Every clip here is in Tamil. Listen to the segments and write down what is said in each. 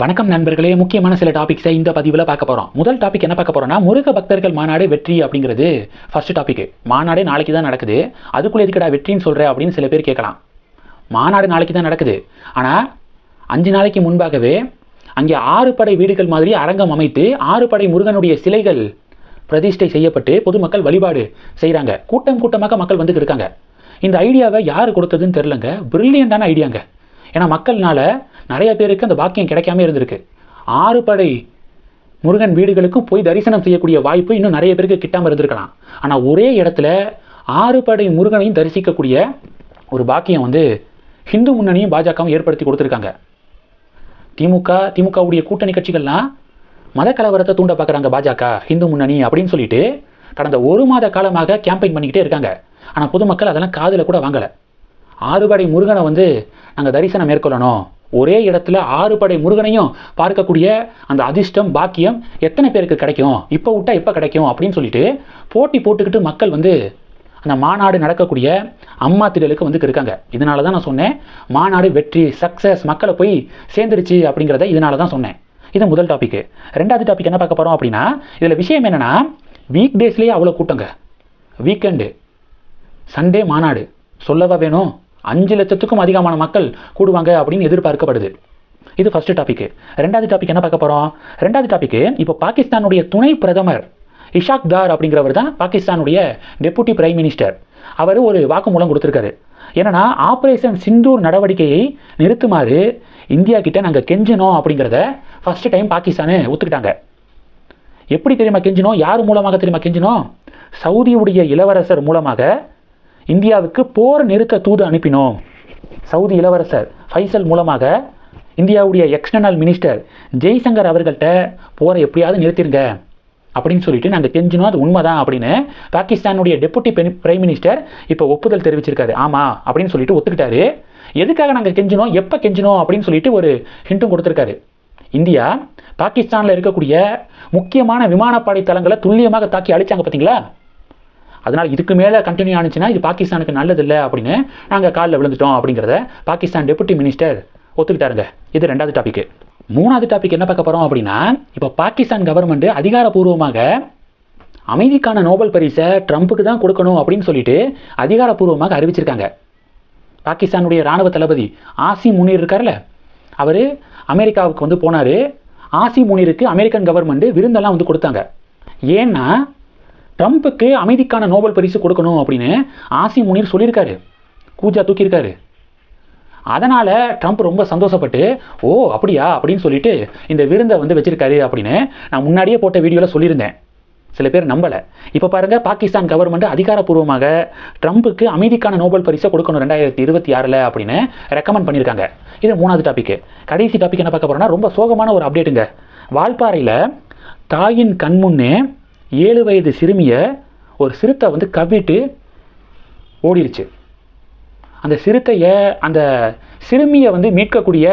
வணக்கம் நண்பர்களே. முக்கியமான சில டாபிக்ஸை இந்த பதிவில் பார்க்க போகிறோம் முதல் டாபிக் என்ன பார்க்க போகிறோம்னா முருக பக்தர்கள் மாநாடு வெற்றி அப்படிங்கிறது ஃபர்ஸ்ட் டாபிக் மாநாடே நாளைக்கு தான் நடக்குது. அதுக்குள்ளே எதுக்குடா வெற்றின்னு சொல்கிற அப்படின்னு சில பேர் கேட்கலாம். மாநாடு நாளைக்கு தான் நடக்குது. ஆனால் அஞ்சு நாளைக்கு முன்பாகவே அங்கே ஆறு படை வீடுகள் மாதிரி அரங்கம் அமைத்து ஆறு படை முருகனுடைய சிலைகள் பிரதிஷ்டை செய்யப்பட்டு பொதுமக்கள் வழிபாடு செய்கிறாங்க கூட்டம் கூட்டமாக மக்கள் வந்துட்டு இருக்காங்க. இந்த ஐடியாவை யார் கொடுத்ததுன்னு தெரிலங்க பிரில்லியண்டான ஐடியாங்க. ஏன்னா மக்கள்னால நிறைய பேருக்கு அந்த பாக்கியம் கிடைக்காம இருந்திருக்கு. ஆறு படை முருகன் வீடுகளுக்கும் போய் தரிசனம் செய்யக்கூடிய வாய்ப்பு இன்னும் நிறைய பேருக்கு கிட்டாமல் இருந்திருக்கலாம். ஆனால் ஒரே இடத்துல ஆறு படை முருகனையும் தரிசிக்கக்கூடிய ஒரு பாக்கியம் வந்து ஹிந்து முன்னணியும் பாஜகவும் ஏற்படுத்தி கொடுத்துருக்காங்க. திமுக திமுகவுடைய கூட்டணி கட்சிகள்லாம் மத கலவரத்தை தூண்ட பார்க்குறாங்க பாஜக ஹிந்து முன்னணி அப்படின்னு சொல்லிட்டு கடந்த ஒரு மாத காலமாக கேம்பெயின் பண்ணிக்கிட்டே இருக்காங்க. ஆனால் பொதுமக்கள் அதெல்லாம் காதில் கூட வாங்கலை. ஆறுபடை முருகனை வந்து நாங்கள் தரிசனம் மேற்கொள்ளணும். ஒரே இடத்துல ஆறுபடை முருகனையும் பார்க்கக்கூடிய அந்த அதிர்ஷ்டம் பாக்கியம் எத்தனை பேருக்கு கிடைக்கும்? இப்போ விட்டா எப்போ கிடைக்கும்? அப்படின்னு சொல்லிட்டு போட்டி போட்டுக்கிட்டு மக்கள் வந்து அந்த மாநாடு நடக்கக்கூடிய அம்மா திடலுக்கு வந்து இருக்காங்க. இதனால தான் நான் சொன்னேன் மாநாடு வெற்றி சக்ஸஸ் மக்களை போய் சேர்ந்துருச்சு அப்படிங்கிறத இதனால தான் சொன்னேன். இது முதல் டாபிக் ரெண்டாவது டாபிக் என்ன பார்க்க போகிறோம் அப்படின்னா இதில் விஷயம் என்னென்னா வீக் டேஸ்லேயே அவ்வளோ கூட்டங்க. வீக்கெண்டு சண்டே மாநாடு. சொல்லவா வேணும்? அஞ்சு லட்சத்துக்கும் அதிகமான மக்கள் கூடுவாங்க அப்படின்னு எதிர்பார்க்கப்படுது. இது ஃபஸ்ட்டு டாபிக் ரெண்டாவது டாபிக் என்ன பார்க்க போகிறோம் ரெண்டாவது டாபிக் இப்போ பாகிஸ்தானுடைய துணை பிரதமர் இஷாக் தார் அப்படிங்கிறவர் தான் பாகிஸ்தானுடைய டெபுட்டி பிரைம் மினிஸ்டர் அவர் ஒரு வாக்குமூலம் கொடுத்துருக்காரு. என்னன்னா ஆப்ரேஷன் சிந்தூர் நடவடிக்கையை நிறுத்துமாறு இந்தியா கிட்ட நாங்கள் கெஞ்சினோம் அப்படிங்கிறத ஃபர்ஸ்ட் டைம் பாகிஸ்தானு ஒத்துக்கிட்டாங்க. எப்படி தெரியுமா கெஞ்சினோம்? யார் மூலமாக தெரியுமா கெஞ்சினோம்? சவுதியுடைய இளவரசர் மூலமாக இந்தியாவுக்கு போர் நிறுத்த தூது அனுப்பினோம். சவுதி இளவரசர் ஃபைசல் மூலமாக இந்தியாவுடைய எக்ஸ்டர்னல் மினிஸ்டர் ஜெய்சங்கர் அவர்கள்ட்ட போரை எப்படியாவது நிறுத்திருங்க அப்படின்னு சொல்லிட்டு நாங்கள் கெஞ்சினோம். அது உண்மைதான் அப்படின்னு பாகிஸ்தானுடைய டெபுட்டி பிரைம் மினிஸ்டர் இப்போ ஒப்புதல் தெரிவிச்சிருக்காரு. ஆமாம் அப்படின்னு சொல்லிட்டு ஒத்துக்கிட்டாரு. எதுக்காக நாங்கள் கெஞ்சினோம்? எப்போ கெஞ்சினோம்? அப்படின்னு சொல்லிட்டு ஒரு ஹிண்ட்டும் கொடுத்துருக்காரு. இந்தியா பாகிஸ்தானில் இருக்கக்கூடிய முக்கியமான விமானப்படை தளங்களை துல்லியமாக தாக்கி அழிச்சாங்க பார்த்தீங்களா அதனால் இதுக்கு மேலே கண்டினியூ ஆனிச்சுன்னா இது பாகிஸ்தானுக்கு நல்லதில்லை அப்படின்னு நாங்கள் காலில் விழுந்துட்டோம் அப்படிங்கிறத பாகிஸ்தான் டெபுட்டி மினிஸ்டர் ஒத்துக்கிட்டாருங்க. இது ரெண்டாவது டாபிக் மூணாவது டாபிக் என்ன பார்க்க போகிறோம் அப்படின்னா இப்போ பாகிஸ்தான் கவர்மெண்ட் அதிகாரப்பூர்வமாக அமைதிக்கான நோபல் பரிசை ட்ரம்ப்புக்கு தான் கொடுக்கணும் அப்படின்னு சொல்லிட்டு அதிகாரப்பூர்வமாக அறிவிச்சிருக்காங்க. பாகிஸ்தானுடைய இராணுவ தளபதி ஆசி முனீர் இருக்கார்ல அவர் அமெரிக்காவுக்கு வந்து போனார். ஆசி முனீருக்கு அமெரிக்கன் கவர்மெண்ட் விருந்தெல்லாம் வந்து கொடுத்தாங்க. ஏன்னா ட்ரம்ப்புக்கு அமைதிக்கான நோபல் பரிசு கொடுக்கணும் அப்படின்னு ஆசி முனீர் சொல்லியிருக்காரு. கூஜா தூக்கியிருக்காரு. அதனால் ட்ரம்ப் ரொம்ப சந்தோஷப்பட்டு ஓ அப்படியா? அப்படின்னு சொல்லிட்டு இந்த விருந்தை வந்து வச்சுருக்காரு அப்படின்னு நான் முன்னாடியே போட்ட வீடியோவில் சொல்லியிருந்தேன். சில பேர் நம்பலை. இப்போ பாருங்கள் பாகிஸ்தான் கவர்மெண்ட் அதிகாரப்பூர்வமாக ட்ரம்ப்புக்கு அமைதிக்கான நோபல் பரிசை கொடுக்கணும் ரெண்டாயிரத்தி இருபத்தி ஆறில் அப்படின்னு ரெக்கமெண்ட் பண்ணியிருக்காங்க. இது மூணாவது டாபிக் கடைசி டாபிக் என்ன பார்க்க போகிறோன்னா ரொம்ப சோகமான ஒரு அப்டேட்டுங்க வால்பாறையில் தாயின் கண்முன்னே ஏழு வயது சிறுமியை ஒரு சிறுத்தை வந்து கவ்விட்டு ஓடிருச்சு. அந்த சிறுத்தையை அந்த சிறுமியை வந்து மீட்கக்கூடிய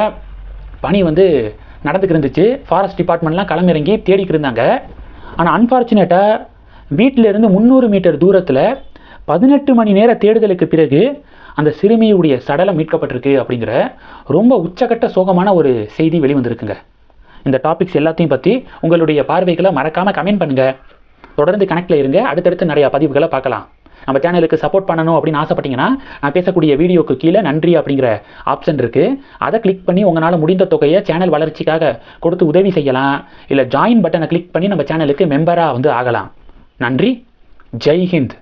பணி வந்து நடந்துக்கிருந்துச்சு ஃபாரஸ்ட் டிபார்ட்மெண்ட்லாம் களமிறங்கி தேடிக்கிட்டு இருந்தாங்க. ஆனால் அன்ஃபார்ச்சுனேட்டாக வீட்டிலேருந்து முந்நூறு மீட்டர் தூரத்தில் பதினெட்டு மணி நேர தேடுதலுக்கு பிறகு அந்த சிறுமியுடைய சடலம் மீட்கப்பட்டிருக்கு அப்படிங்கிற ரொம்ப உச்சகட்ட சோகமான ஒரு செய்தி வெளிவந்திருக்குங்க. இந்த டாபிக்ஸ் எல்லாத்தையும் பற்றி உங்களுடைய பார்வைகளை மறக்காமல் கமெண்ட் பண்ணுங்கள் தொடர்ந்து கனெக்டில் இருங்க. அடுத்தடுத்து நிறையா பதிவுகளை பார்க்கலாம். நம்ம சேனலுக்கு சப்போர்ட் பண்ணணும் அப்படின்னு ஆசைப்பட்டீங்கன்னா நான் பேசக்கூடிய வீடியோக்கு கீழே நன்றி அப்படிங்கிற ஆப்ஷன் இருக்குது அதை கிளிக் பண்ணி உங்களால் முடிந்த தொகையை சேனல் வளர்ச்சிக்காக கொடுத்து உதவி செய்யலாம். இல்லை ஜாயின் பட்டனை கிளிக் பண்ணி நம்ம சேனலுக்கு மெம்பராக வந்து ஆகலாம். நன்றி. ஜெய் ஹிந்த்.